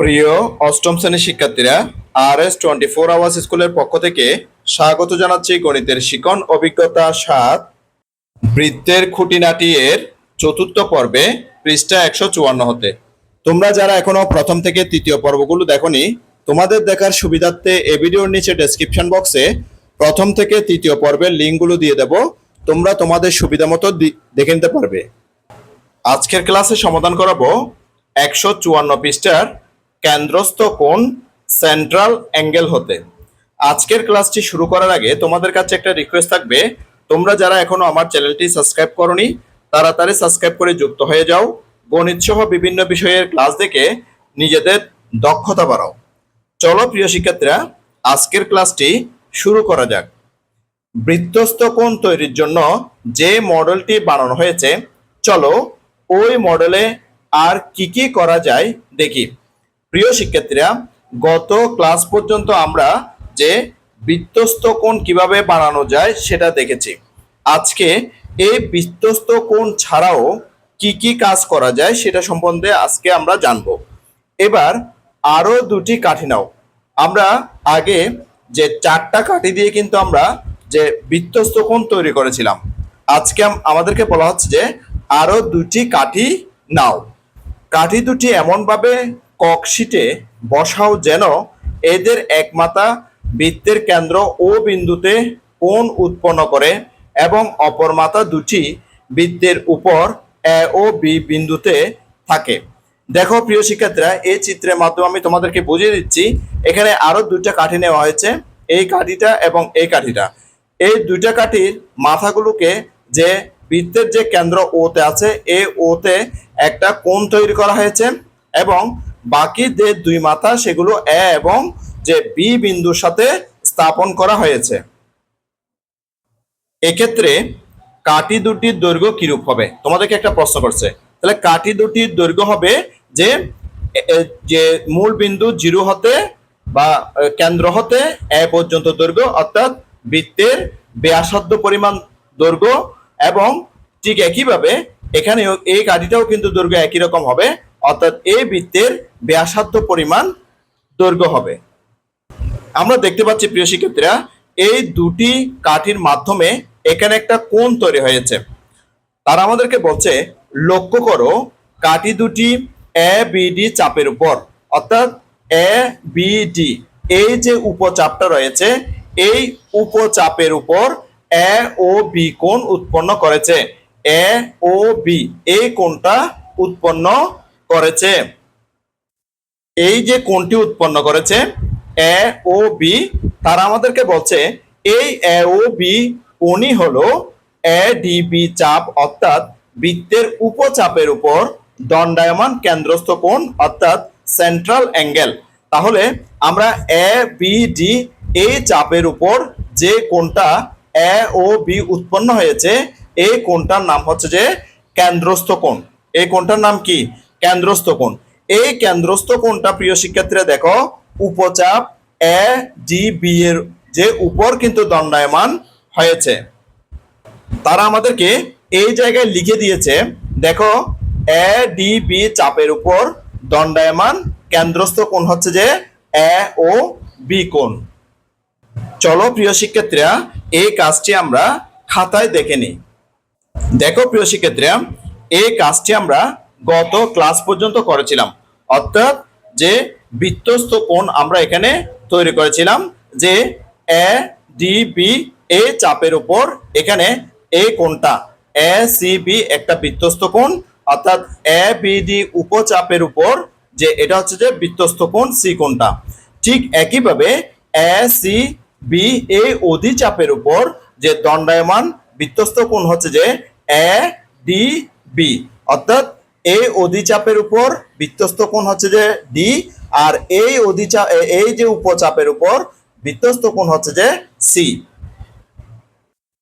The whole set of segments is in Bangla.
প্রিয় অষ্টম শ্রেণির শিক্ষার্থীরা R S twenty four hours স্কুলের পক্ষ থেকে স্বাগত জানাচ্ছি গণিতের শিকন অভিজ্ঞতা সাত, বৃত্তের খুঁটিনাটি এর চতুর্থ পর্বে, পৃষ্ঠা একশো চুয়ান্ন হতে। তোমরা যারা এখনও প্রথম থেকে তৃতীয় পর্বগুলো দেখোনি, তোমাদের দেখার সুবিধার্থে এ ভিডিওর নিচে ডেসক্রিপশন বক্সে প্রথম থেকে তৃতীয় পর্বের লিঙ্কগুলো দিয়ে দেব, তোমরা তোমাদের সুবিধা মতো দেখে নিতে পারবে। আজকের ক্লাসে সমাধান করাবো একশো চুয়ান্ন পৃষ্ঠার কেন্দ্রস্থ কোণ সেন্ট্রাল অ্যাঙ্গেল হতে। আজকের ক্লাসটি শুরু করার আগে তোমাদের কাছে একটা রিকোয়েস্ট থাকবে। তোমরা যারা এখনও আমার চ্যানেলটি সাবস্ক্রাইব করনি, তাড়াতাড়ি সাবস্ক্রাইব করে যুক্ত হয়ে যাও। গণিত সহ বিভিন্ন বিষয়ের ক্লাস দেখে নিজেদের দক্ষতা বাড়াও। চলো প্রিয় শিক্ষার্থীরা, আজকের ক্লাসটি শুরু করা যাক। বৃত্তস্থ কোণ তৈরির জন্য যে মডেলটি বানানো হয়েছে, চলো ওই মডেলে আর কি কি করা যায় দেখি। প্রিয় শিক্ষার্থীরা, গত ক্লাস পর্যন্ত আমরা যে বৃত্তস্থ কোণ কীভাবে বানানো যায় সেটা দেখেছি। আজকে এই বৃত্তস্থ কোণ ছাড়াও কি কি কাজ করা যায় সেটা সম্বন্ধে আজকে আমরা জানব। এবার আরও দুটি কাঠি নাও। আমরা আগে যে চারটা কাঠি দিয়ে কিন্তু আমরা যে বৃত্তস্থ কোণ তৈরি করেছিলাম, আজকে আমাদেরকে বলা হচ্ছে যে আরও দুটি কাঠি নাও। কাঠি দুটি এমনভাবে ককশিটে বসাও যেন এদের একমাতা বৃত্তের কেন্দ্র ও বিন্দুতে কোণ উৎপন্ন করে এবং অপর মাথা দুটি বৃত্তের উপর এ ও বি বিন্দুতে থাকে। দেখো প্রিয় শিক্ষার্থীরা এই চিত্রের মাধ্যমে আমি তোমাদেরকে বুঝিয়ে দিচ্ছি, এখানে আরও দুইটা কাঠি নেওয়া হয়েছে, এই কাঠিটা এবং এই কাঠিটা। এই দুইটা কাঠির মাথাগুলোকে যে বৃত্তের যে কেন্দ্র ওতে আছে, এ ওতে একটা কোণ তৈরি করা হয়েছে এবং বাকি যে দুই মাথা সেগুলো এ এবং যে বি বিন্দুর সাথে স্থাপন করা হয়েছে। এক্ষেত্রে কাঠি দুটির দৈর্ঘ্য কিরূপ হবে? তোমাদেরকে একটা প্রশ্ন করছে। তাহলে কাঠি দুটির দৈর্ঘ্য হবে যে যে মূল বিন্দু জিরো হতে বা কেন্দ্র হতে এ পর্যন্ত দৈর্ঘ্য, অর্থাৎ বৃত্তের ব্যাসার্ধ পরিমাণ দৈর্ঘ্য এবং ঠিক একইভাবে এখানেও এই কাঠিটাও কিন্তু দৈর্ঘ্য একই রকম হবে। অর্থাৎ এই বৃত্তের ব্যাসার্ধ পরিমাণ দৈর্ঘ্য হবে। আমরা দেখতে পাচ্ছি, প্রিয় শিক্ষার্থীরা, এই দুটি কাঠির মাধ্যমে এখানে একটা কোণ তৈরি হয়েছে। তারা আমাদেরকে বলছে, লক্ষ্য করো, কাঠি দুটি এ বিডি চাপের উপর। অর্থাৎ এ বিডি এই যে উপচাপটা রয়েছে, এই উপচাপের উপর এ ও বি কোণ উৎপন্ন করেছে। এ ও বি এই কোণটা উৎপন্ন করেছে। এই যে কোণটি উৎপন্ন করেছে? A O B. তারা আমাদেরকে বলছে, এই এ ও বি কোণই হলো এ ডিবি চাপ, অর্থাৎ বৃত্তের উপচাপের উপর দণ্ডায়মান কেন্দ্রস্থ কোণ, অর্থাৎ সেন্ট্রাল অ্যাঙ্গেল তাহলে আমরা এ বি ডি এই চাপের উপর যে কোণটা এ ও বি উৎপন্ন হয়েছে, এই কোণটার নাম হচ্ছে যে কেন্দ্রস্থ কোণ। এই কোণটার নাম কি? কেন্দ্রস্থ কোণ। এই কেন্দ্রস্থ কোণটা প্রিয় শিক্ষার্থীরা দেখো, উপচাপ এ ডি বি এর যে উপর কিন্তু দণ্ডায়মান হয়েছে। তারা আমাদেরকে এই জায়গায় লিখে দিয়েছে, দেখো এ ডি বি চাপের উপর দণ্ডায়মান কেন্দ্রস্থ কোণ হচ্ছে যে এ ও বি কোণ। চলো প্রিয় শিক্ষার্থীরা, এই কাজটি আমরা খাতায় দেখে নিই। দেখো প্রিয় শিক্ষার্থীরা, এই কাজটি আমরা গত ক্লাস পর্যন্ত করেছিলাম। অর্থাৎ যে বৃত্তস্থ কোণ আমরা এখানে তৈরি করেছিলাম, যে এ ডি বি এ চাপের উপর এখানে এই কোণটা এ সি বি একটা বৃত্তস্থ কোণ, অর্থাৎ এ বি ডি উপচাপের উপর যে এটা হচ্ছে যে বৃত্তস্থ কোণ সি কোণটা। ঠিক একইভাবে এ সি বি এই অধি চাপের উপর যে দণ্ডায়মান বৃত্তস্থ কোণ হচ্ছে যে এ ডি বি অর্থাৎ এই অধিচাপের উপর, বৃত্তস্থ কোণ হচ্ছে যে ডি আর এই অধিচাপ এই যে উপচাপের উপর, বৃত্তস্থ কোণ হচ্ছে যে সি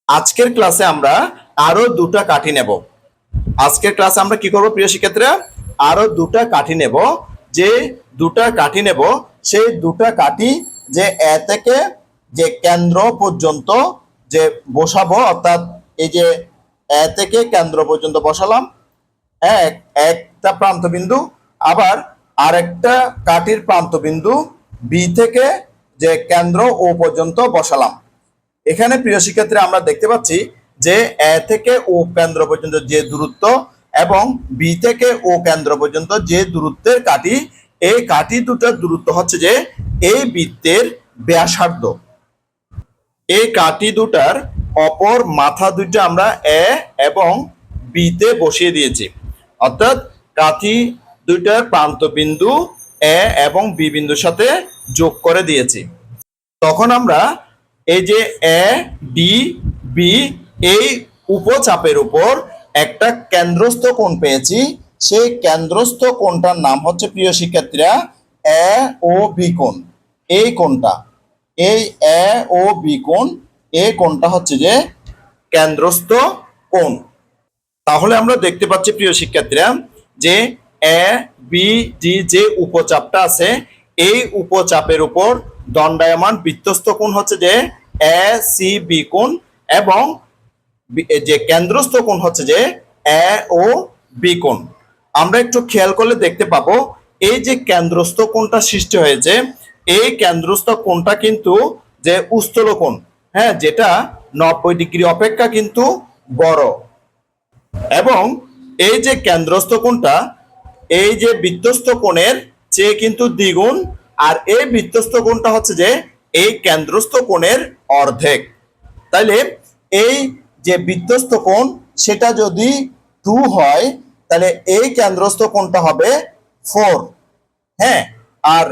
আজকের ক্লাসে আমরা আরও দুটা কাঠি নেব। আজকের ক্লাসে আমরা কি করব প্রিয় শিক্ষার্থীরা? আরও দুটা কাঠি নেব। যে দুটা কাঠি নেব, সেই দুটা কাঠি যে এ থেকে যে কেন্দ্র পর্যন্ত যে বসাবো, অর্থাৎ এই যে এ থেকে কেন্দ্র পর্যন্ত বসালাম এক, একটা প্রান্ত বিন্দু আবার আরেকটা কাঠির প্রান্তবিন্দু বি থেকে যে কেন্দ্র ও পর্যন্ত বসালাম। এখানে প্রিয় শিক্ষার্থী আমরা দেখতে পাচ্ছি যে এ থেকে ও কেন্দ্র পর্যন্ত যে দূরত্ব এবং বি থেকে ও কেন্দ্র পর্যন্ত যে দূরত্বের কাঠি, এই কাঠি দুটার দূরত্ব হচ্ছে যে এই বৃত্তের ব্যাসার্ধ। এই কাঠি দুটার অপর মাথা দুটো আমরা এ এবং বিতে বসিয়ে দিয়েছি। অর্থাৎ কাঠি দুইটার প্রান্ত বিন্দু এ এবং বি বিন্দুর সাথে যোগ করে দিয়েছি। তখন আমরা এই যে এ ডি বি এই উপচাপের উপর একটা কেন্দ্রস্থ কোণ পেয়েছি। সেই কেন্দ্রস্থ কোণটার নাম হচ্ছে, প্রিয় শিক্ষার্থীরা, এ ও বি কোণ। এই কোণটা, এই এ ও বি কোণ, এই কোণটা হচ্ছে যে কেন্দ্রস্থ কোণ। তাহলে আমরা দেখতে পাচ্ছি, প্রিয় শিক্ষার্থীরা, যে এ, বি, ডি, যে উপচাপটা আছে, এই উপচাপের উপর দণ্ডায়মান বৃত্তস্থ কোণ হচ্ছে যে এ, সি, বি কোণ এবং যে কেন্দ্রস্থ কোণ হচ্ছে যে এ ও বি কোণ। আমরা একটু খেয়াল করলে দেখতে পাবো, এই যে কেন্দ্রস্থ কোণটা সৃষ্টি হয়েছে, এই কেন্দ্রস্থ কোণটা কিন্তু যে উস্থল কোণ হ্যাঁ যেটা নব্বই ডিগ্রি অপেক্ষা কিন্তু বড়। এবং এই যে কেন্দ্রস্থ কোণটা, এই যে বৃত্তস্থ কোণের চেয়ে কিন্তু দ্বিগুণ, আর এই বৃত্তস্থ কোণটা হচ্ছে যে এই কেন্দ্রস্থ কোণের অর্ধেক। তাইলে এই যে বৃত্তস্থ কোণ, সেটা যদি টু হয় তাহলে এই কেন্দ্রস্থ কোণটা হবে ফোর। হ্যাঁ আর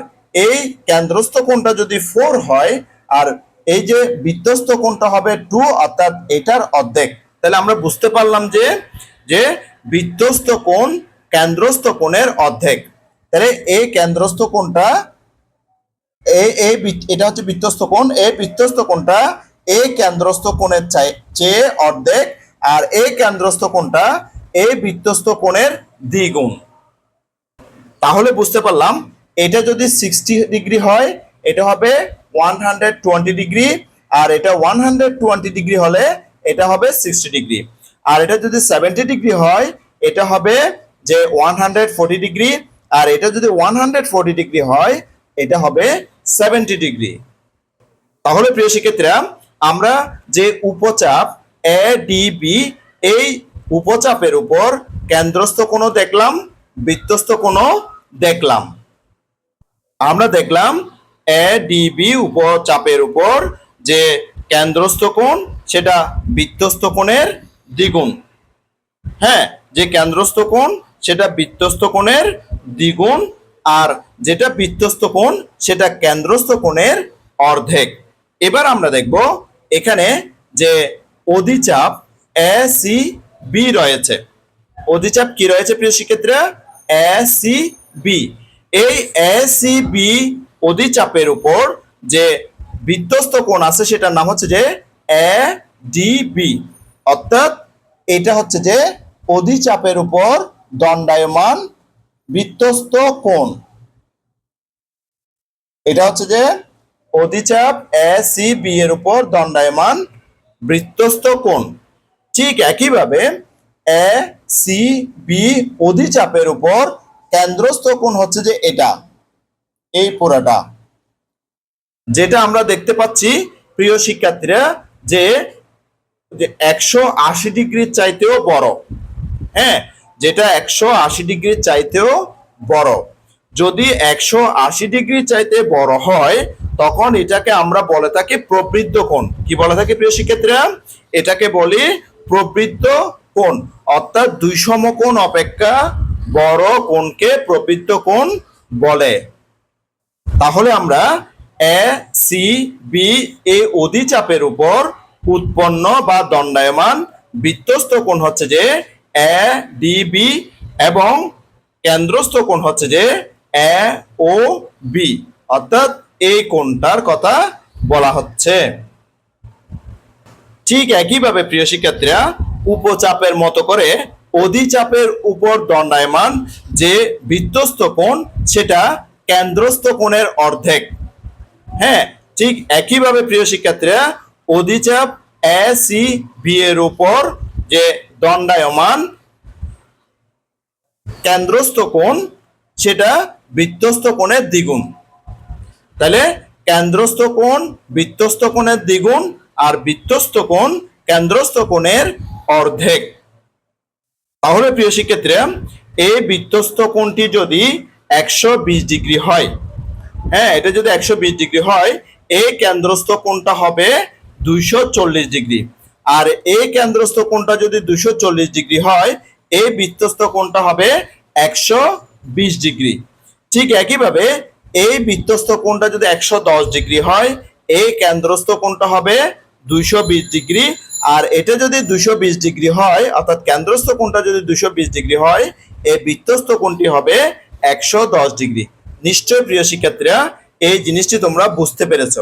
এই কেন্দ্রস্থ কোণটা যদি ফোর হয়, আর এই যে বৃত্তস্থ কোণটা হবে টু, অর্থাৎ এটার অর্ধেক। তাহলে আমরা বুঝতে পারলাম যে যে বৃত্তস্থ কোণ কেন্দ্রস্থ কোণের অর্ধেক। তাহলে এই কেন্দ্রস্থ কোণটা এই এটা হচ্ছে বৃত্তস্থ কোণ এই বৃত্তস্থ কোণটা এই কেন্দ্রস্থ কোণের চেয়ে অর্ধেক, আর এই কেন্দ্রস্থ কোণটা এই বৃত্তস্থ কোণের দ্বিগুণ। তাহলে বুঝতে পারলাম, এটা যদি সিক্সটি ডিগ্রি হয়, এটা হবে ওয়ান ডিগ্রি, আর এটা ওয়ান ডিগ্রি হলে এটা হবে সিক্সটি ডিগ্রি আর এটা যদি সেভেন্টি ডিগ্রি হয়, এটা হবে যে ওয়ান হান্ড্রেড ফোর্টি ডিগ্রি আর এটা যদি ওয়ান হান্ড্রেড ফোর্টি ডিগ্রি হয়, এটা হবে সেভেন্টি ডিগ্রি তাহলে প্রিয় শিক্ষার্থীরা, আমরা যে উপচাপ এ ডি বি এই উপচাপের উপর কেন্দ্রস্থ কোনো দেখলাম বৃত্তস্থ কোনো দেখলাম। আমরা দেখলাম এ ডি বি উপচাপের উপর যে কেন্দ্রস্থ কোণ, সেটা বৃত্তস্থ কোণের দ্বিগুণ। হ্যাঁ যে কেন্দ্রস্থ কোণ, সেটা বৃত্তস্থ কোণের দ্বিগুণ, আর যেটা বৃত্তস্থ কোণ, সেটা কেন্দ্রস্থ কোণের অর্ধেক। এবার আমরা দেখব এখানে যে অধিচাপ এ, সি, বি রয়েছে। অধিচাপ কি রয়েছে প্রিয় শিক্ষার্থীরা এ, সি, বি। এই এ, সি, বি অধিচাপের উপর যে বৃত্তস্থ কোণ আছে, সেটার নাম হচ্ছে যে এ ডি বি অর্থাৎ এটা হচ্ছে যে অধিচাপের উপর দণ্ডায়মান বৃত্তস্থ কোণ। এটা হচ্ছে যে অধিচাপ এ সি বি এর উপর দণ্ডায়মান বৃত্তস্থ কোণ। ঠিক একইভাবে এ সি বি অধিচাপের উপর কেন্দ্রস্থ কোণ হচ্ছে যে এটা। এই পুরাটা। যেটা আমরা দেখতে পাচ্ছি প্রিয় শিক্ষার্থীরা যে একশো আশি ডিগ্রির চাইতেও বড়। হ্যাঁ যেটা একশো আশি ডিগ্রির চাইতেও বড়। যদি একশো আশি ডিগ্রির চাইতে বড় হয়, তখন এটাকে আমরা বলে থাকি প্রবৃদ্ধ কোণ। কি বলে থাকি প্রিয় শিক্ষার্থীরা? এটাকে বলি প্রবৃদ্ধ কোণ। অর্থাৎ দুই সমকোণ অপেক্ষা বড় কোণকে প্রবৃদ্ধ কোণ বলে। তাহলে আমরা এ, সি, বি এই অধিচাপের উপর উৎপন্ন বা দণ্ডায়মান বৃত্তস্থ কোণ হচ্ছে যে এ, ডি, বি এবং কেন্দ্রস্থ কোণ হচ্ছে যে এ, ও, বি। অর্থাৎ এই কোণটার কথা বলা হচ্ছে। ঠিক একইভাবে প্রিয় শিক্ষার্থীরা, উপচাপের মতো করে অধিচাপের উপর দণ্ডায়মান যে বৃত্তস্থ কোণ, সেটা কেন্দ্রস্থ কোণের অর্ধেক। হ্যাঁ ঠিক একইভাবে প্রিয় শিক্ষার্থীরা, অধিচাপ এ সি বি এর উপর যে দণ্ডায়মান কেন্দ্রস্থ কোণ, সেটা বৃত্তস্থ কোণের দ্বিগুণ। তাহলে কেন্দ্রস্থ কোণ বৃত্তস্থ কোণের দ্বিগুণ আর বৃত্তস্থ কোণ কেন্দ্রস্থ কোণের অর্ধেক। তাহলে প্রিয় শিক্ষার্থীরা, এই বৃত্তস্থ কোণটি যদি একশো বিশ ডিগ্রি হয় হ্যাঁ এটা যদি একশো বিশ ডিগ্রি হয় এই কেন্দ্রস্থ কোণটা হবে দুইশো চল্লিশ ডিগ্রি। আর এই কেন্দ্রস্থ কোণটা যদি দুইশো চল্লিশ ডিগ্রি হয় এই বৃত্তস্থ কোণটা হবে একশো বিশ ডিগ্রি। ঠিক একইভাবে এই বৃত্তস্থ কোণটা যদি একশো দশ ডিগ্রি হয় এই কেন্দ্রস্থ কোণটা হবে দুইশো বিশ ডিগ্রি। আর এটা যদি দুইশো বিশ ডিগ্রি হয়, অর্থাৎ কেন্দ্রস্থ কোণটা যদি দুইশো বিশ ডিগ্রি হয় এই বৃত্তস্থ কোণটি হবে একশো দশ ডিগ্রি। নিশ্চয় প্রিয় শিক্ষার্থীরা, এই জিনিসটি তোমরা বুঝতে পেরেছ।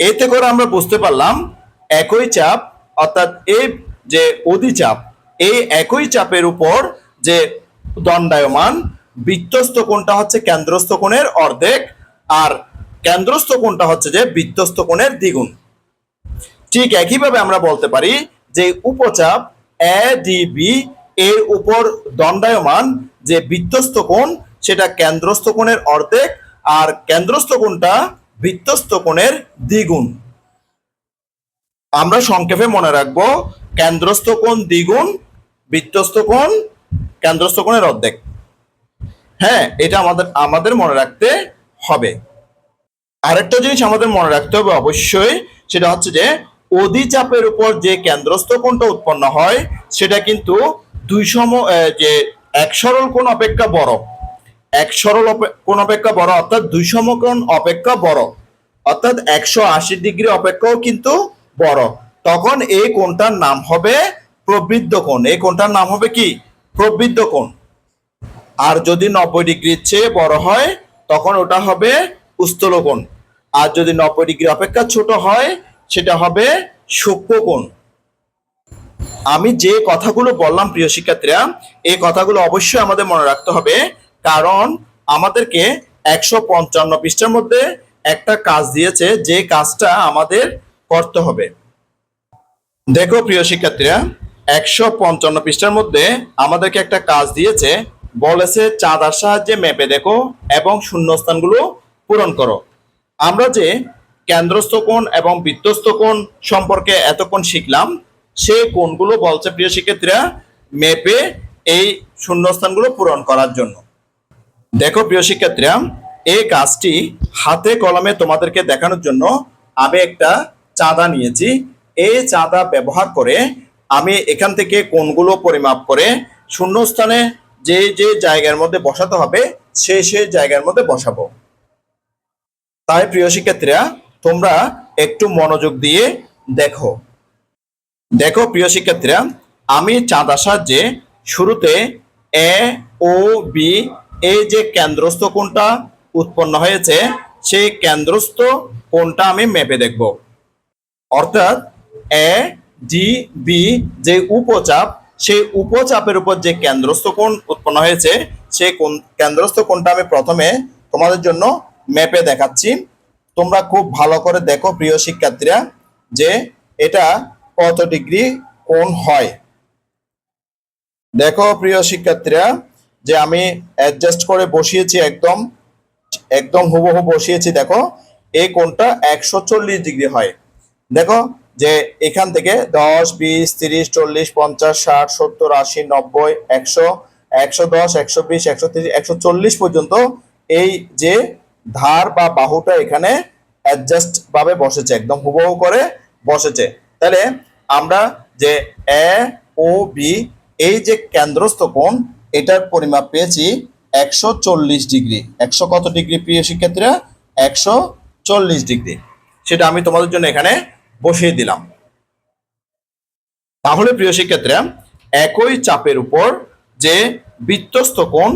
এতে করে আমরা বুঝতে পারলাম, একই চাপ, অর্থাৎ এই যে অধিচাপ এই একই চাপের উপর যে দণ্ডায়মান বৃত্তস্থ কোণটা হচ্ছে কেন্দ্রস্থ কোণের অর্ধেক, আর কেন্দ্রস্থ কোণটা হচ্ছে যে বৃত্তস্থ কোণের দ্বিগুণ। ঠিক একইভাবে আমরা বলতে পারি যে উপচাপ এ ডিবি এর উপর দণ্ডায়মান যে বৃত্তস্থ কোণ সেটা কেন্দ্রস্থ কোণের অর্ধেক আর কেন্দ্রস্থ কোণটা বৃত্তস্থ কোণের দ্বিগুণ। আমরা সংক্ষেপে মনে রাখব, কেন্দ্রস্থ কোণ দ্বিগুণ বৃত্তস্থ কোণ, কেন্দ্রস্থ কোণের অর্ধেক। হ্যাঁ এটা আমাদের আমাদের মনে রাখতে হবে। আরেকটা জিনিস আমাদের মনে রাখতে হবে অবশ্যই, সেটা হচ্ছে যে অধিচাপের উপর যে কেন্দ্রস্থ কোণটা উৎপন্ন হয়, সেটা কিন্তু দুই সম যে এক সরল কোণ অপেক্ষা বড়। এক সরল কোণ অপেক্ষা বড়, অর্থাৎ দুই সমকোণ অপেক্ষা বড়। অর্থাৎ একশো আশি ডিগ্রি অপেক্ষাও কিন্তু বড়। তখন এই কোণটার নাম হবে প্রবৃদ্ধ কোণ। এই কোণটার নাম হবে কি? প্রবৃদ্ধ কোণ। আর যদি নব্বই ডিগ্রির চেয়ে বড় হয়, তখন ওটা হবে উস্তল কোণ। আর যদি নব্বই ডিগ্রি অপেক্ষা ছোট হয়, সেটা হবে সূক্ষ্ম কোণ। আমি যে কথাগুলো বললাম প্রিয় শিক্ষার্থীরা, এই কথাগুলো অবশ্যই আমাদের মনে রাখতে হবে। কারণ আমাদেরকে একশো পঞ্চান্ন পৃষ্ঠার মধ্যে একটা কাজ দিয়েছে, যে কাজটা আমাদের করতে হবে। দেখো প্রিয় শিক্ষার্থীরা, একশো পঞ্চান্ন পৃষ্ঠার মধ্যে আমাদেরকে একটা কাজ দিয়েছে, বলেছে চাঁদার সাহায্যে মেপে দেখো এবং শূন্যস্থানগুলো পূরণ করো। আমরা যে কেন্দ্রস্থ কোণ এবং বৃত্তস্থ কোণ সম্পর্কে এতক্ষণ শিখলাম, সে কোণগুলো বলছে প্রিয় শিক্ষার্থীরা, মেপে এই শূন্যস্থানগুলো পূরণ করার জন্য। দেখো প্রিয় শিক্ষার্থীরা, এই কাজটি হাতে কলমে তোমাদেরকে দেখানোর জন্য আমি একটা চাঁদা নিয়েছি। এই চাঁদা ব্যবহার করে আমি এখান থেকে কোনগুলো পরিমাপ করে শূন্যস্থানে যে যে জায়গার মধ্যে বসাতে হবে, সে সেই জায়গার মধ্যে বসাবো। তাই প্রিয় শিক্ষার্থীরা, তোমরা একটু মনোযোগ দিয়ে দেখো। দেখো প্রিয় শিক্ষার্থীরা, আমি চাঁদা সাহায্যে শুরুতে এ, ও, বি এই যে কেন্দ্রস্থ কোনটা উৎপন্ন হয়েছে, সেই কেন্দ্রস্থ কোনটা আমি মেপে দেখব। অর্থাৎ এ ডি বি যে উপচাপ, সেই উপচাপের উপর যে কেন্দ্রস্থ কোণ উৎপন্ন হয়েছে, সেই কোন কেন্দ্রস্থ কোণটা আমি প্রথমে তোমাদের জন্য ম্যাপে দেখাচ্ছি। তোমরা খুব ভালো করে দেখো, প্রিয় শিক্ষার্থীরা, যে এটা কত ডিগ্রি কোণ হয়। দেখো, প্রিয় শিক্ষার্থীরা যে আমি অ্যাডজাস্ট করে বসিয়েছি একদম একদম হুবহু বসিয়েছি, দেখো এই কোণটা একশো চল্লিশ ডিগ্রি হয়। দেখো, যে এখান থেকে দশ, বিশ, তিরিশ, চল্লিশ, পঞ্চাশ, ষাট, সত্তর, আশি, নব্বই, একশো একশো দশ, একশো বিশ, একশো তিরিশ, একশো চল্লিশ পর্যন্ত এই যে ধার বা বাহুটা এখানে অ্যাডজাস্ট ভাবে বসেছে, একদম হুবহু করে বসেছে। তাহলে আমরা যে এ ও বি এই যে কেন্দ্রস্থ কোণ এটার পরিমাপ পেয়েছি একশো চল্লিশ ডিগ্রি। একশো কত ডিগ্রি প্রিয় শিক্ষার্থীরা? একশো চল্লিশ ডিগ্রি। সেটা আমি তোমাদের জন্য এখানে বসিয়ে দিলাম। তাহলে প্রিয় শিক্ষার্থীরা, একই চাপের উপর যে বৃত্তস্থ কোণ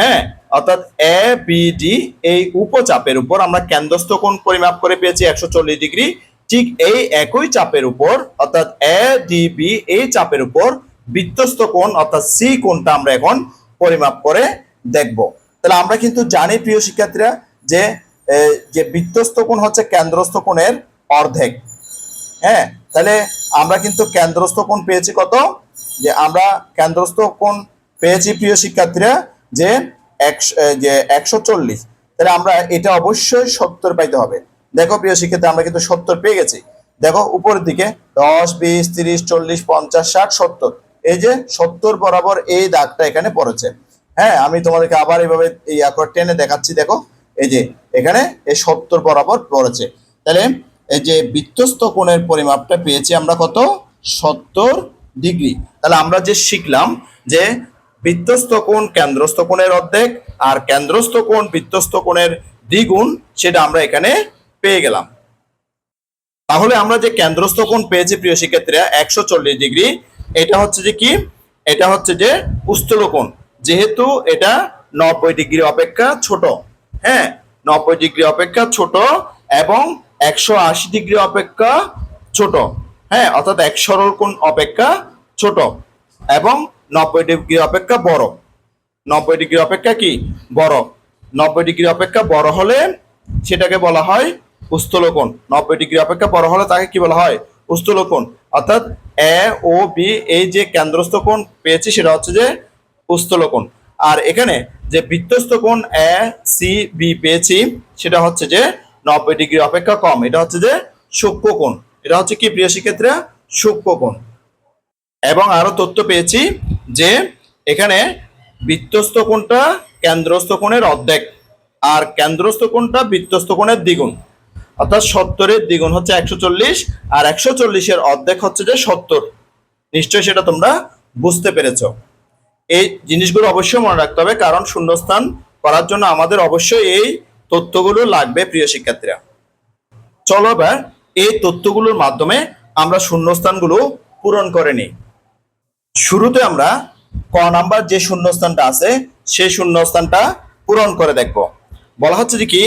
হ্যাঁ অর্থাৎ এ বি ডি এই উপচাপের উপর আমরা কেন্দ্রস্থ কোণ পরিমাপ করে পেয়েছি একশো চল্লিশ ডিগ্রি। ঠিক এই একই চাপের উপর, অর্থাৎ এ ডি বি এই চাপের উপর বৃত্তস্থ কোণ, অর্থাৎ সি কোণটা আমরা এখন পরিমাপ করে দেখব। তাহলে আমরা কিন্তু জানি, প্রিয় শিক্ষার্থীরা, যে যে বৃত্তস্থ কোণ হচ্ছে কেন্দ্রস্থ কোণের অর্ধেক। হ্যাঁ? তাহলে আমরা কিন্তু কেন্দ্রস্থ কোণ পেয়েছি কত? যে আমরা কেন্দ্রস্থ কোণ পেয়েছি, প্রিয় শিক্ষার্থীরা, যে একশো যে একশো চল্লিশ। তাহলে আমরা এটা অবশ্যই সত্তর পাইতে হবে। দেখো, প্রিয় শিক্ষার্থী, আমরা কিন্তু সত্তর পেয়ে গেছি। দেখো, উপরের দিকে দশ, বিশ, তিরিশ, চল্লিশ, পঞ্চাশ, ষাট, সত্তর। এই যে সত্তর বরাবর এই দাগটা এখানে পড়েছে। হ্যাঁ আমি তোমাদেরকে আবার এইভাবে এই আকর টেনে দেখাচ্ছি, দেখো। এই যে এখানে এই সত্তর বরাবর পড়েছে। তাহলে এই যে বৃত্তস্থ কোণের পরিমাপটা পেয়েছি আমরা কত? সত্তর ডিগ্রি। তাহলে আমরা যে শিখলাম যে বৃত্তস্থ কোণ কেন্দ্রস্থ কোণের অর্ধেক আর কেন্দ্রস্থ কোণ বৃত্তস্থ কোণের দ্বিগুণ সেটা আমরা এখানে পেয়ে গেলাম। তাহলে আমরা যে কেন্দ্রস্থ কোণ পেয়েছি প্রিয় শিক্ষার্থীরা, একশো চল্লিশ ডিগ্রি এটা হচ্ছে যে কি? এটা হচ্ছে যে উস্থল কোণ যেহেতু এটা নব্বই ডিগ্রি অপেক্ষা ছোট হ্যাঁ? নব্বই ডিগ্রি অপেক্ষা ছোট এবং একশো আশি ডিগ্রি অপেক্ষা ছোট হ্যাঁ? অর্থাৎ এক সরল কোণ অপেক্ষা ছোট এবং নব্বই ডিগ্রি অপেক্ষা বড়। নব্বই ডিগ্রি অপেক্ষা কি? বড়। নব্বই ডিগ্রি অপেক্ষা বড় হলে সেটাকে বলা হয় উস্থলকোণ নব্বই ডিগ্রি অপেক্ষা বড় হলে তাকে কি বলা হয়? উস্থলকোণ অর্থাৎ এ, ও, বি, এই যে কেন্দ্রস্থ কোণ পেয়েছি সেটা হচ্ছে যে উস্থলকোণ আর এখানে যে বৃত্তস্থ কোণ এ, সি, বি পেয়েছি, সেটা হচ্ছে যে নব্বই ডিগ্রি অপেক্ষা কম। এটা হচ্ছে যে সূক্ষ্ম কোণ। এটা হচ্ছে কি প্রিয় শিক্ষার্থীরা? সূক্ষ্ম কোণ। এবং আরও তথ্য পেয়েছি যে এখানে বৃত্তস্থ কোণটা কেন্দ্রস্থ কোণের অর্ধেক, আর কেন্দ্রস্থ কোণটা বৃত্তস্থ কোণের দ্বিগুণ। অর্থাৎ সত্তরের দ্বিগুণ হচ্ছে একশো চল্লিশ, আর একশো চল্লিশের অর্ধেক হচ্ছে যে সত্তর। নিশ্চয়ই সেটা তোমরা বুঝতে পেরেছ। এই জিনিসগুলো অবশ্যই মনে রাখতে হবে, কারণ শূন্যস্থান করার জন্য আমাদের অবশ্যই এই তথ্যগুলো লাগবে, প্রিয় শিক্ষার্থীরা। চলো এবার এই তথ্যগুলোর মাধ্যমে আমরা শূন্যস্থানগুলো পূরণ করে নিই। শুরুতে আমরা ক নাম্বার যে শূন্যস্থানটা আছে, সেই শূন্যস্থানটা পূরণ করে দেখব। বলা হচ্ছে যে কি?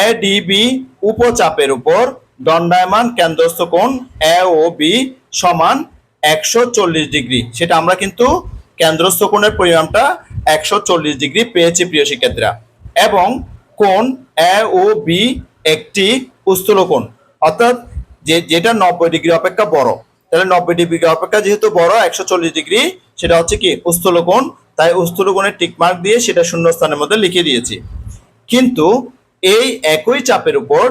এ ডি বি উপচাপের উপর দণ্ডায়মান কেন্দ্রস্থ কোণ এ ও বি সমান একশো চল্লিশ ডিগ্রি। সেটা আমরা কিন্তু কেন্দ্রস্থ কোণের পরিমাণটা একশো চল্লিশ ডিগ্রি পেয়েছি প্রিয় শিক্ষার্থীরা। এবং কোণ এ ও বি একটি উস্থল কোণ। অর্থাৎ যে, যেটা নব্বই ডিগ্রি অপেক্ষা বড়। তাহলে নব্বই ডিগ্রি অপেক্ষা যেহেতু বড়, একশো চল্লিশ ডিগ্রি, সেটা হচ্ছে কি উস্থল কোণ। তাই উস্থল কোণের টিকমার্ক দিয়ে সেটা শূন্যস্থানের মধ্যে লিখে দিয়েছি। কিন্তু এই একই চাপের উপর,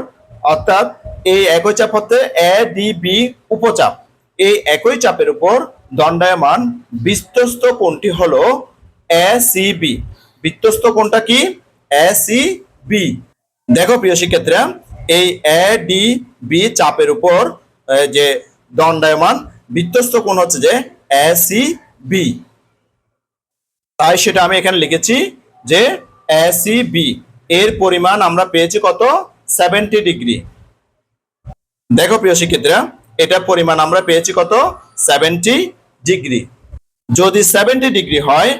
অর্থাৎ এই একই চাপ হচ্ছে এ ডি বি উপচাপ। এই একই চাপের উপর দণ্ডায়মান বিস্তস্ত কোণটি হলো এ সি বি বিত্তস্ত কোণটা কি? এ সি বি দেখো প্রিয় শিক্ষার্থীরা, এই এ ডি বি চাপের উপর যে দণ্ডায়মান বিত্তস্ত কোণ হচ্ছে যে এ সি বি তাই সেটা আমি এখানে লিখেছি যে এসি বি এর পরিমাণ আমরা পেয়েছি কত? সেভেন্টি ডিগ্রি দেখো প্রিয় শিক্ষার্থীরা এটা পরিমাণ আমরা পেয়েছি কত? সেভেন্টি ডিগ্রি যদি সেভেন্টি ডিগ্রি হয়,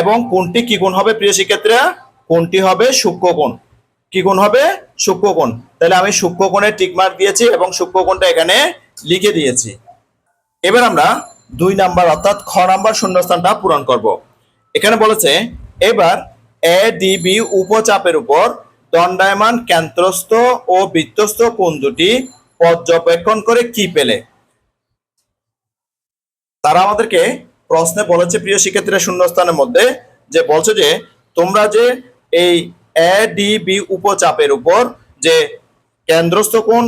এবং কোনটি কি গুণ হবে প্রিয় শিক্ষার্থীরা? কোনটি হবে সূক্ষ্ম কোণ? কি গুণ হবে? সূক্ষ্ম কোণ। তাহলে আমি সূক্ষ্ম কোণের টিকমার্ক দিয়েছি এবং সূক্ষ্ম কোণটা এখানে লিখে দিয়েছি। এবার আমরা দুই নাম্বার অর্থাৎ খ নাম্বার শূন্যস্থানটা পূরণ করব। এখানে বলেছে, এবার এ ডিবি উপচাপের উপর দণ্ডায়মান কেন্দ্রস্থ ও বৃত্তস্থ কোণ দুটি পর্যবেক্ষণ করে কি পেলে? তারা আমাদেরকে প্রশ্নে বলেছে, প্রিয় শিক্ষার্থীরা, শূন্যস্থানের মধ্যে, যে বলছে যে, তোমরা যে এই এ উপচাপের উপর যে কেন্দ্রস্থ কোণ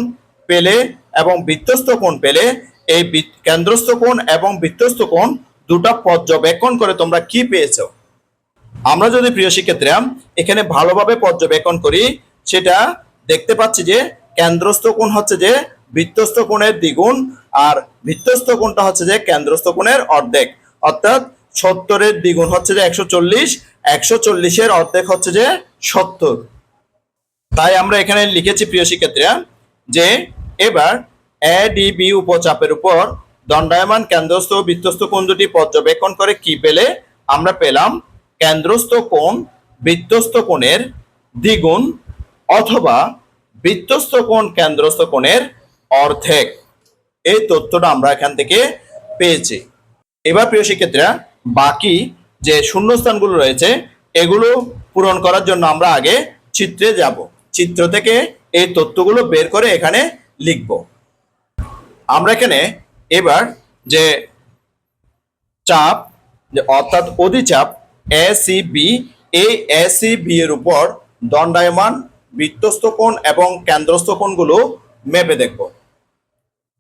পেলে এবং বৃত্তস্থ কোণ পেলে, এই কেন্দ্রস্থ কোণ এবং বৃত্তস্থ কোণ দুটা পর্যবেক্ষণ করে তোমরা কি পেয়েছ? আমরা যদি প্রিয় শিক্ষার্থীরা এখানে ভালোভাবে পর্যবেক্ষণ করি, সেটা দেখতে পাচ্ছি যে কেন্দ্রস্থ কোণ হচ্ছে যে বৃত্তস্থ কোণের দ্বিগুণ আর বৃত্তস্থ কোণটা হচ্ছে যে কেন্দ্রস্থ কোণের অর্ধেক। অর্থাৎ সত্তরের দ্বিগুণ হচ্ছে যে একশো চল্লিশ, একশো চল্লিশের অর্ধেক হচ্ছে যে সত্তর। তাই আমরা এখানে লিখেছি, প্রিয় শিক্ষার্থীরা, যে এবার এ উপচাপের উপর দণ্ডায়মান কেন্দ্রস্থ বৃত্তস্থ কোণ দুটি পর্যবেক্ষণ করে কি পেলে আমরা পেলাম কেন্দ্রস্থ কোণ বৃত্তস্থ কোণের দ্বিগুণ অথবা বৃত্তস্থ কোণ, কেন্দ্রস্থ কোণের অর্ধেক। এই তথ্যটা আমরা এখান থেকে পেয়েছি। এবার প্রিয় শিক্ষার্থীরা, বাকি যে শূন্যস্থানগুলো রয়েছে, এগুলো পূরণ করার জন্য আমরা আগে চিত্রে যাব। চিত্র থেকে এই তথ্যগুলো বের করে এখানে লিখব। আমরা এখানে এবার যে চাপ অর্থাৎ অধিচাপ এ সি বি এই এ সি বি এর উপর দণ্ডায়মান বৃত্তস্থ কোণ এবং কেন্দ্রস্থ কোণগুলো মেপে দেখব।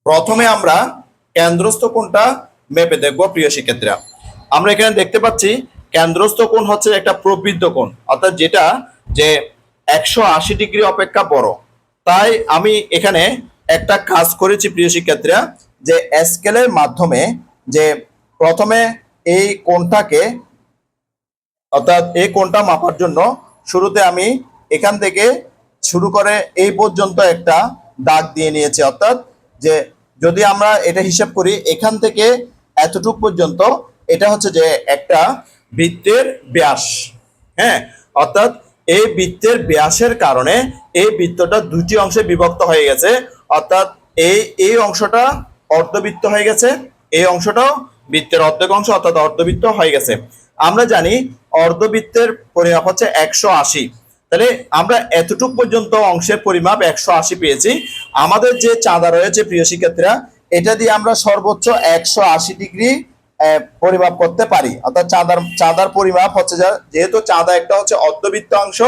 প্রথমে আমরা কেন্দ্রস্থ কোণটা মেপে দেখব প্রিয় শিক্ষার্থীরা। আমরা এখানে দেখতে পাচ্ছি কেন্দ্রস্থ কোণ হচ্ছে একটা প্রবৃদ্ধ কোণ, অর্থাৎ যেটা যে একশো আশি ডিগ্রি অপেক্ষা বড়। তাই আমি এখানে একটা কাজ করেছি প্রিয় শিক্ষার্থীরা, যে স্কেলের মাধ্যমে যে প্রথমে এই কোণটাকে অর্থাৎ এই কোণটা মাপার জন্য শুরুতে আমি এখান থেকে শুরু করে এই পর্যন্ত একটা দাগ দিয়ে নিয়েছি। অর্থাৎ যে যদি আমরা এটা হিসাব করি, এখান থেকে এতটুক পর্যন্ত এটা হচ্ছে যে একটা বৃত্তের ব্যাস। হ্যাঁ অর্থাৎ এই বৃত্তের ব্যাসের কারণে এই বৃত্তটা দুটি অংশে বিভক্ত হয়ে গেছে। অর্থাৎ এই এই অংশটা অর্ধবৃত্ত হয়ে গেছে, এই অংশটাও বৃত্তের অর্ধেক অংশ অর্থাৎ অর্ধবৃত্ত হয়ে গেছে। আমরা জানি অর্ধবৃত্তের পরিমাপ হচ্ছে একশো আশি। তাহলে আমরা এতটুক পর্যন্ত অংশের পরিমাপ একশো আশি পেয়েছি। আমাদের যে চাঁদা রয়েছে প্রিয় শিক্ষার্থীরা, এটা দিয়ে আমরা সর্বোচ্চ একশো আশি ডিগ্রি পরিমাপ করতে পারি। অর্থাৎ চাঁদার চাঁদার পরিমাপ হচ্ছে যেহেতু চাঁদা একটা হচ্ছে অর্ধবৃত্ত অংশ,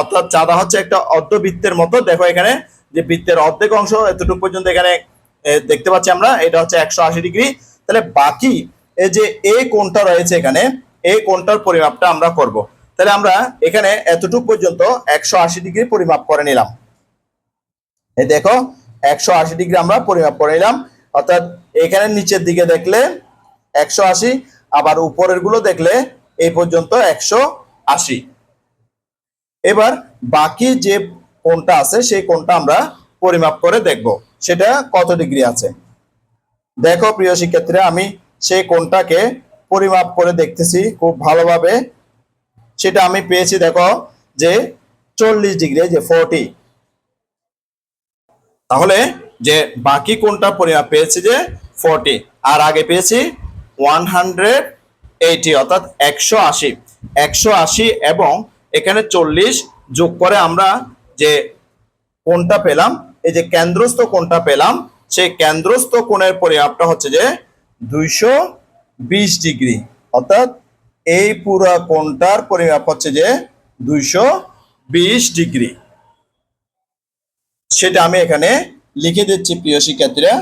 অর্থাৎ চাঁদা হচ্ছে একটা অর্ধবৃত্তের মতো। দেখো এখানে যে বৃত্তের অর্ধেক অংশ এতটুকু পর্যন্ত এখানে দেখতে পাচ্ছি আমরা, এটা হচ্ছে একশো আশি ডিগ্রি। তাহলে বাকি এই যে এ কোণটা রয়েছে এখানে এই কোণটার পরিমাপটা আমরা করব। তাহলে আমরা এখানে এতটুকু পর্যন্ত একশো আশি ডিগ্রি পরিমাপ করে নিলাম। এই দেখো, একশো আশি ডিগ্রি আমরা পরিমাপ করে নিলাম। অর্থাৎ এখানে নিচের দিকে দেখলে একশো আশি, আবার উপরেরগুলো দেখলে এই পর্যন্ত একশো আশি। এবার বাকি যে কোণটা আছে, সেই কোণটা আমরা পরিমাপ করে দেখব। সেটা কত ডিগ্রি আছে? দেখো প্রিয় শিক্ষার্থীরা, আমি সেই কোণটাকে পরিমাপ করে দেখতেছি খুব ভালোভাবে। সেটা আমি পেয়েছি, দেখো, যে চল্লিশ ডিগ্রি, যে ফোরটি তাহলে যে বাকি কোনটা পরিমাপ পেয়েছি যে ফোরটি আর আগে পেয়েছি ওয়ান হান্ড্রেড এইটি অর্থাৎ একশো আশি। একশো আশি এবং এখানে চল্লিশ যোগ করে আমরা যে কোনটা পেলাম, এই যে কেন্দ্রস্থ কোনটা পেলাম, সেই কেন্দ্রস্থ কোণের পরিমাপটা হচ্ছে যে দুইশো বিশ ডিগ্রি। অর্থাৎ এই পুরো কোণটার পরিমাপ হচ্ছে যে দুইশো বিশ ডিগ্রি। সেটা আমি এখানে লিখে দিচ্ছি, প্রিয় শিক্ষার্থীরা।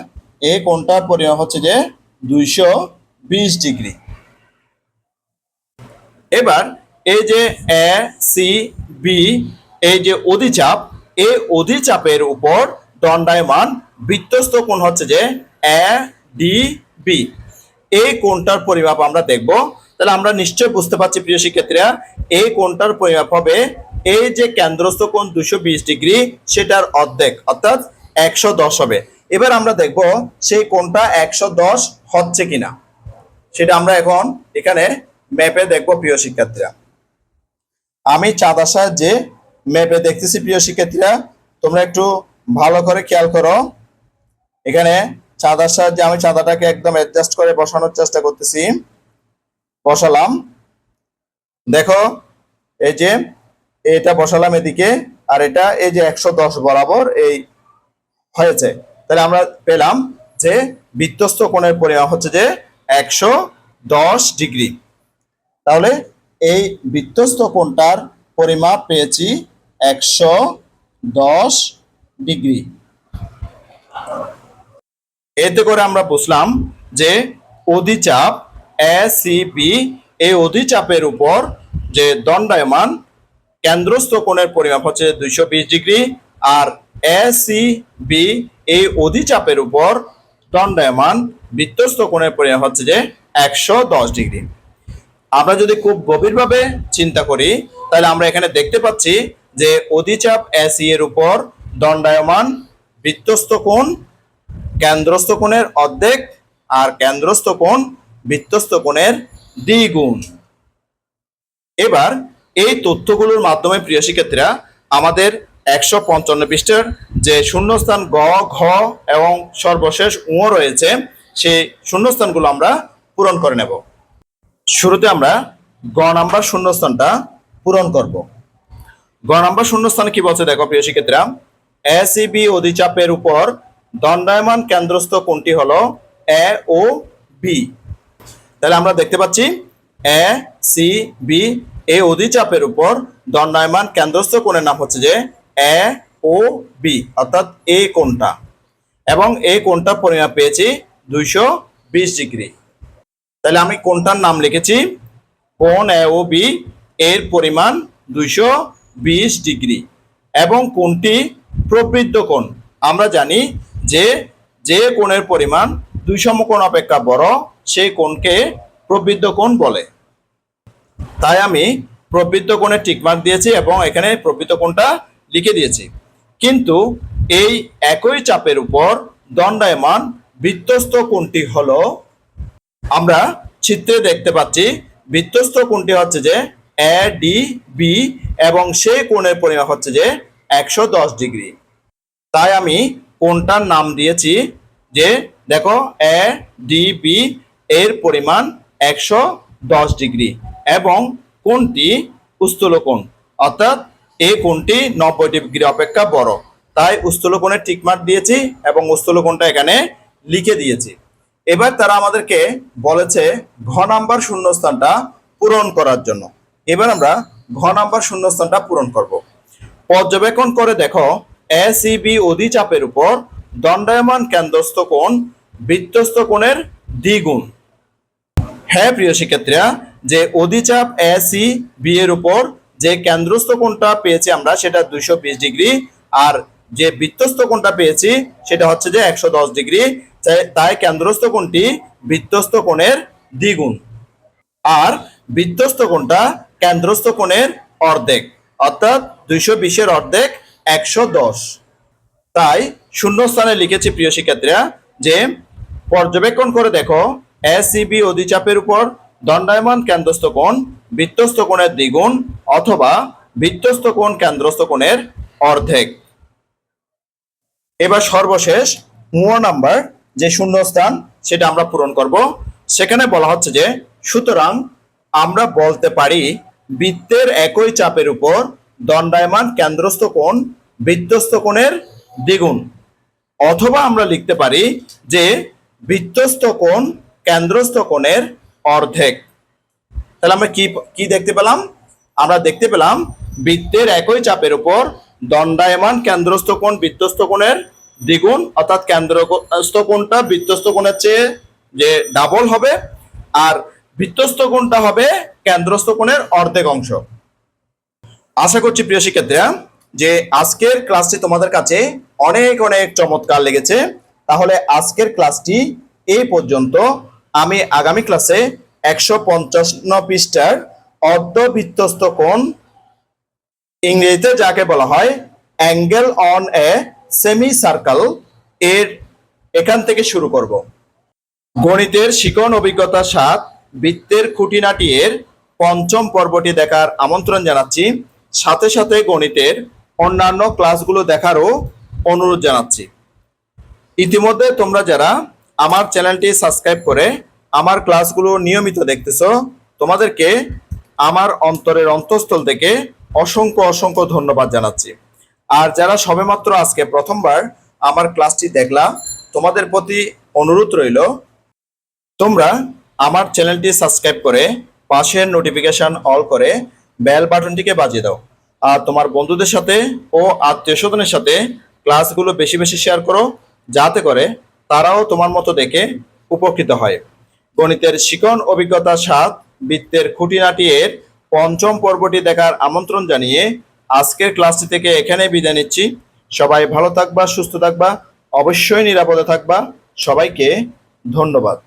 এই কোণটার পরিমাপ হচ্ছে যে দুইশো বিশ ডিগ্রি। এবার এই যে এ, সি, বি, এই যে অধিচাপ, এই অধিচাপের উপর দণ্ডায়মান বৃত্তস্থ কোণ হচ্ছে যে এ, ডি, বি। এই কোণটার পরিমাপ আমরা দেখব। তাহলে আমরা নিশ্চয় বুঝতে পারছি প্রিয় শিক্ষার্থীরা, এই কোণটার পরিমাপ হবে এই যে কেন্দ্রস্থ কোণ দুশো ডিগ্রি, সেটার অর্ধেক, অর্থাৎ একশো দশ হবে। এবার আমরা দেখব সেই কোণটা একশো দশ হচ্ছে কিনা। সেটা আমরা এখন এখানে ম্যাপে দেখব প্রিয় শিক্ষার্থীরা। আমি চাঁদার যে ম্যাপে দেখতেছি প্রিয় শিক্ষার্থীরা, তোমরা একটু ভালো করে খেয়াল করো। এখানে চাঁদার সাহায্যে আমি চাঁদাটাকে একদম অ্যাডজাস্ট করে বসানোর চেষ্টা করতেছি। বসালাম। দেখো, এই যে এটা বসালাম এদিকে, আর এটা এই যে একশো দশ বরাবর এই হয়েছে। তাহলে আমরা পেলাম যে বৃত্তস্থ কোণের পরিমাপ হচ্ছে যে একশো দশ ডিগ্রি। তাহলে এই বৃত্তস্থ কোণটার পরিমাপ পেয়েছি একশো দশ ডিগ্রি। এতে করে আমরা বুঝলাম যে অধিচাপ এ সি বি এই অধিচাপের উপর যে দণ্ডায়মান কেন্দ্রস্থ কোণের পরিমাপ হচ্ছে দুইশো বিশ ডিগ্রি আর এ সি বি এই অধিচাপের উপর দণ্ডায়মান বৃত্তস্থ কোণের পরিমাপ হচ্ছে যে একশো দশ ডিগ্রি। আমরা যদি খুব গভীরভাবে চিন্তা করি, তাহলে আমরা এখানে দেখতে পাচ্ছি যে অধিচাপ এসি এর উপর দণ্ডায়মান বৃত্তস্থ কোণ কেন্দ্রস্থ কোণের অর্ধেক আর কেন্দ্রস্থ কোণ বৃত্তস্থ কোণের দ্বিগুণ। এবার এই তথ্যগুলোর মাধ্যমে প্রিয় শিক্ষার্থীরা, আমাদের একশো পঞ্চান্ন পৃষ্ঠের যে শূন্যস্থান গ, ঘ এবং সর্বশেষ উ রয়েছে, সেই শূন্যস্থানগুলো আমরা পূরণ করে নেব। শুরুতে আমরা গ নাম্বার শূন্যস্থানটা পূরণ করব। গ নাম্বার শূন্যস্থানে কি বলছে দেখো প্রিয় শিক্ষার্থীরা এসিবি অধিচাপের উপর দণ্ডায়মান কেন্দ্রস্থ কোনটি হলো এ ও বি? তাহলে আমরা দেখতে পাচ্ছি এ, সি, বি এই অধিচাপের উপর দণ্ডায়মান কেন্দ্রস্থ কোণের নাম হচ্ছে যে এ ও বি, অর্থাৎ এ কোণটা। এবং এই কোণটা পরিমাপ পেয়েছি দুইশো বিশ ডিগ্রি। তাহলে আমি কোনটার নাম লিখেছি কোন এ ও বি, এর পরিমাণ দুইশো বিশ ডিগ্রি। এবং কোনটি প্রবৃদ্ধ কোণ, আমরা জানি যে যে কোণের পরিমাণ দুই সমকোণ অপেক্ষা বড়, সেই কোণকে প্রবৃদ্ধ কোণ বলে। তাই আমি প্রবৃদ্ধ কোণের টিকমার্ক দিয়েছি এবং এখানে প্রবৃদ্ধ কোণটা লিখে দিয়েছি। কিন্তু এই একই চাপের উপর দণ্ডায়মান বৃত্তস্থ কোণটি হলো, আমরা চিত্রে দেখতে পাচ্ছি বৃত্তস্থ কোণটি হচ্ছে যে এ ডি বি এবং সেই কোণের পরিমাপ হচ্ছে যে একশো দশ ডিগ্রি। তাই আমি কোণটার নাম দিয়েছি? যে দেখো এ ডি বি এর পরিমাণ একশো দশ ডিগ্রি। এবং কোনটি? উস্থূল কোণ অর্থাৎ এ কোণটি নব্বই ডিগ্রি অপেক্ষা বড়। তাই উস্থূল কোণের টিকমার্ক দিয়েছি এবং উস্থূল কোণটা এখানে লিখে দিয়েছি। এবার তারা আমাদেরকে বলেছে ঘ নাম্বার শূন্যস্থানটা পূরণ করার জন্য। এবার আমরা ঘ নাম্বার শূন্যস্থানটা পূরণ করব। পর্যবেক্ষণ করে দেখো এসিবি অধিচাপের উপর দণ্ডায়মান কেন্দ্রস্থ কোণ বৃত্তস্থ কোণের দ্বিগুণ। হ্যাঁ প্রিয় শিক্ষার্থীরা, যে অধিচাপ এসি বি এর উপর যে কেন্দ্রস্থ কোণটা পেয়েছি আমরা, সেটা দুইশো বিশ ডিগ্রি, আর যে বৃত্তস্থ কোণটা পেয়েছি, সেটা হচ্ছে যে একশো দশ ডিগ্রি, তাই- কেন্দ্রস্থ কোণটি বৃত্তস্থ কোণের দ্বিগুণ। আর বৃত্তস্থ কোণটা কেন্দ্রস্থ কোণের অর্ধেক, অর্থাৎ দুইশো বিশের অর্ধেক একশো দশ। তাই শূন্যস্থানে লিখেছি, প্রিয় শিক্ষার্থীরা, যে পর্যবেক্ষণ করে দেখো এসিবি অধিচাপের উপর দণ্ডায়মান কেন্দ্রস্থ কোণ বৃত্তস্থ কোণের দ্বিগুণ অথবা বৃত্তস্থ কোণ কেন্দ্রস্থ কোণের অর্ধেক। এবার সর্বশেষ মূল নাম্বার, যে শূন্যস্থান, সেটা আমরা পূরণ করব। সেখানে বলা হচ্ছে যে, সুতরাং আমরা বলতে পারি বৃত্তের একই চাপের উপর দণ্ডায়মান কেন্দ্রস্থ কোণ বৃত্তস্থ কোণের দ্বিগুণ। অথবা আমরা লিখতে পারি যে বৃত্তস্থ কোণ, কেন্দ্রস্থ কোণের অর্ধেক। তাহলে আমরা কি কি দেখতে পেলাম? আমরা দেখতে পেলাম বৃত্তের একই চাপের উপর দণ্ডায়মান কেন্দ্রস্থ কোণ বৃত্তস্থ কোণের দ্বিগুণ, অর্থাৎ কেন্দ্রস্থ কোণটা বৃত্তস্থ কোণের চেয়ে যে ডাবল হবে, আর বৃত্তস্থ কোণটা হবে কেন্দ্রস্থ কোণের অর্ধেক অংশ। আশা করছি প্রিয় শিক্ষার্থীরা, যে আজকের ক্লাসটি তোমাদের কাছে অনেক অনেক চমৎকার লেগেছে। তাহলে আজকের ক্লাসটি এই পর্যন্ত। আমি আগামী ক্লাসে একশো পঞ্চান্ন পৃষ্ঠার অর্ধবৃত্তস্থ কোণ ইংরেজিতে যাকে বলা হয় angle on a semi circle এর এখান থেকে শুরু করব। গণিতের শিকন অভিজ্ঞতা সাত, বৃত্তের খুঁটিনাটি এর পঞ্চম পর্বটি দেখার আমন্ত্রণ জানাচ্ছি। সাথে সাথে গণিতের অন্যান্য ক্লাসগুলো দেখারও অনুরোধ জানাচ্ছি। ইতিমধ্যে তোমরা যারা আমার চ্যানেলটি সাবস্ক্রাইব করে আমার ক্লাসগুলো নিয়মিত দেখতেছ, তোমাদেরকে আমার অন্তরের অন্তঃস্থল থেকে অসংখ্য অসংখ্য ধন্যবাদ জানাচ্ছি। আর যারা সবেমাত্র আজকে প্রথমবার আমার ক্লাসটি দেখলা, তোমাদের প্রতি অনুরোধ রইল, তোমরা আমার চ্যানেলটি সাবস্ক্রাইব করে পাশের নোটিফিকেশন অল করে বেল বাটনটিকে বাজিয়ে দাও। আর তোমার বন্ধুদের সাথে ও আত্মীয় স্বজনের সাথে ক্লাসগুলো বেশি বেশি শেয়ার করো, যাতে করে তারাও তোমার মতো দেখে উপকৃত হয়। গণিতের শিকন অভিজ্ঞতা সাত বৃত্তের খুঁটিনাটি এর পঞ্চম পর্বটি দেখার আমন্ত্রণ জানিয়ে আজকের ক্লাসটি থেকে এখানে বিদায় নিচ্ছি। সবাই ভালো থাকবা, সুস্থ থাকবা, অবশ্যই নিরাপদে থাকবা। সবাইকে ধন্যবাদ।